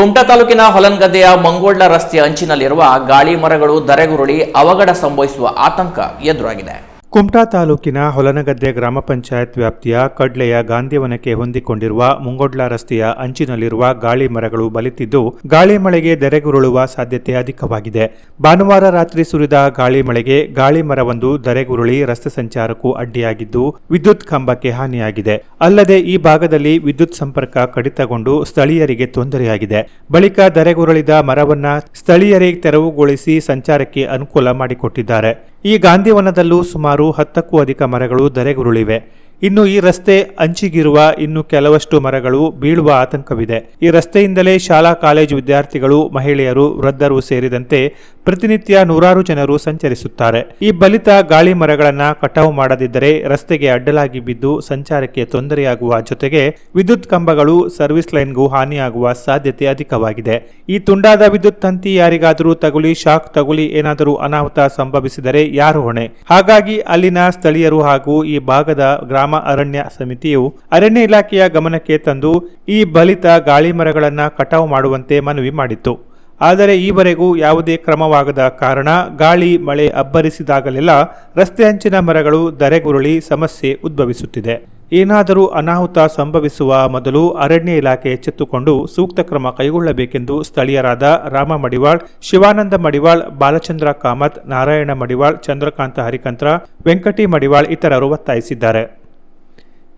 ಕುಮಟಾ ತಾಲೂಕಿನ ಹೊಲನ್ಗದ್ದೆಯ ಮಂಗೋಳ್ಳ ರಸ್ತೆಯ ಅಂಚಿನಲ್ಲಿರುವ ಗಾಳಿ ಮರಗಳು ಧರೆಗುರುಳಿ ಅವಘಡ ಸಂಭವಿಸುವ ಆತಂಕ ಎದುರಾಗಿದೆ. ಕುಮಟಾ ತಾಲೂಕಿನ ಹೊಲನಗದ್ದೆ ಗ್ರಾಮ ಪಂಚಾಯತ್ ವ್ಯಾಪ್ತಿಯ ಕಡ್ಲೆಯ ಗಾಂಧಿವನಕ್ಕೆ ಹೊಂದಿಕೊಂಡಿರುವ ಮುಂಗೋಡ್ಲ ರಸ್ತೆಯ ಅಂಚಿನಲ್ಲಿರುವ ಗಾಳಿ ಮರಗಳು ಬಲಿತಿದ್ದು, ಗಾಳಿ ಮಳೆಗೆ ದರೆಗುರುಳುವ ಸಾಧ್ಯತೆ ಅಧಿಕವಾಗಿದೆ. ಭಾನುವಾರ ರಾತ್ರಿ ಸುರಿದ ಗಾಳಿ ಮಳೆಗೆ ಗಾಳಿ ಮರವೊಂದು ದರೆಗುರುಳಿ ರಸ್ತೆ ಸಂಚಾರಕ್ಕೂ ಅಡ್ಡಿಯಾಗಿದ್ದು, ವಿದ್ಯುತ್ ಕಂಬಕ್ಕೆ ಹಾನಿಯಾಗಿದೆ. ಅಲ್ಲದೆ ಈ ಭಾಗದಲ್ಲಿ ವಿದ್ಯುತ್ ಸಂಪರ್ಕ ಕಡಿತಗೊಂಡು ಸ್ಥಳೀಯರಿಗೆ ತೊಂದರೆಯಾಗಿದೆ. ಬಳಿಕ ದರೆಗುರುಳಿದ ಮರವನ್ನ ಸ್ಥಳೀಯರಿಗೆ ತೆರವುಗೊಳಿಸಿ ಸಂಚಾರಕ್ಕೆ ಅನುಕೂಲ ಮಾಡಿಕೊಟ್ಟಿದ್ದಾರೆ. ಈ ಗಾಂಧಿವನದಲ್ಲೂ ಸುಮಾರು ಹತ್ತಕ್ಕೂ ಅಧಿಕ ಮರಗಳು ಧರೆಗುರುಳಿವೆ ಇನ್ನು ಈ ರಸ್ತೆ ಅಂಚಿಗಿರುವ ಇನ್ನು ಕೆಲವಷ್ಟು ಮರಗಳು ಬೀಳುವ ಆತಂಕವಿದೆ. ಈ ರಸ್ತೆಯಿಂದಲೇ ಶಾಲಾ, ಕಾಲೇಜು ವಿದ್ಯಾರ್ಥಿಗಳು, ಮಹಿಳೆಯರು, ವೃದ್ಧರು ಸೇರಿದಂತೆ ಪ್ರತಿನಿತ್ಯ ನೂರಾರು ಜನರು ಸಂಚರಿಸುತ್ತಾರೆ. ಈ ಬಲಿತ ಗಾಳಿ ಮರಗಳನ್ನ ಕಟಾವು ಮಾಡದಿದ್ದರೆ ರಸ್ತೆಗೆ ಅಡ್ಡಲಾಗಿ ಬಿದ್ದು ಸಂಚಾರಕ್ಕೆ ತೊಂದರೆಯಾಗುವ ಜೊತೆಗೆ ವಿದ್ಯುತ್ ಕಂಬಗಳು ಸರ್ವಿಸ್ ಲೈನ್ಗೂ ಹಾನಿಯಾಗುವ ಸಾಧ್ಯತೆ ಅಧಿಕವಾಗಿದೆ. ಈ ತುಂಡಾದ ವಿದ್ಯುತ್ ತಂತಿ ಯಾರಿಗಾದರೂ ತಗುಲಿ, ಶಾಕ್ ತಗುಲಿ ಏನಾದರೂ ಅನಾಹುತ ಸಂಭವಿಸಿದರೆ ಯಾರು ಹೊಣೆ? ಹಾಗಾಗಿ ಅಲ್ಲಿನ ಸ್ಥಳೀಯರು ಹಾಗೂ ಈ ಭಾಗದ ಗ್ರಾಮ ಅರಣ್ಯ ಸಮಿತಿಯು ಅರಣ್ಯ ಇಲಾಖೆಯ ಗಮನಕ್ಕೆ ತಂದು ಈ ಬಲಿತ ಗಾಳಿ ಮರಗಳನ್ನು ಕಟಾವು ಮಾಡುವಂತೆ ಮನವಿ ಮಾಡಿತ್ತು. ಆದರೆ ಈವರೆಗೂ ಯಾವುದೇ ಕ್ರಮವಾಗದ ಕಾರಣ ಗಾಳಿ ಮಳೆ ಅಬ್ಬರಿಸಿದಾಗಲೆಲ್ಲ ರಸ್ತೆ ಹಂಚಿನ ಮರಗಳು ಧರೆಗುರುಳಿ ಸಮಸ್ಯೆ ಉದ್ಭವಿಸುತ್ತಿದೆ. ಏನಾದರೂ ಅನಾಹುತ ಸಂಭವಿಸುವ ಮೊದಲು ಅರಣ್ಯ ಇಲಾಖೆ ಎಚ್ಚೆತ್ತುಕೊಂಡು ಸೂಕ್ತ ಕ್ರಮ ಕೈಗೊಳ್ಳಬೇಕೆಂದು ಸ್ಥಳೀಯರಾದ ರಾಮ ಮಡಿವಾಳ್ ಶಿವಾನಂದ ಮಡಿವಾಳ್, ಬಾಲಚಂದ್ರ ಕಾಮತ್, ನಾರಾಯಣ ಮಡಿವಾಳ್, ಚಂದ್ರಕಾಂತ ಹರಿಕಂತ್ರ, ವೆಂಕಟಿ ಮಡಿವಾಳ್ ಇತರರು ಒತ್ತಾಯಿಸಿದ್ದಾರೆ.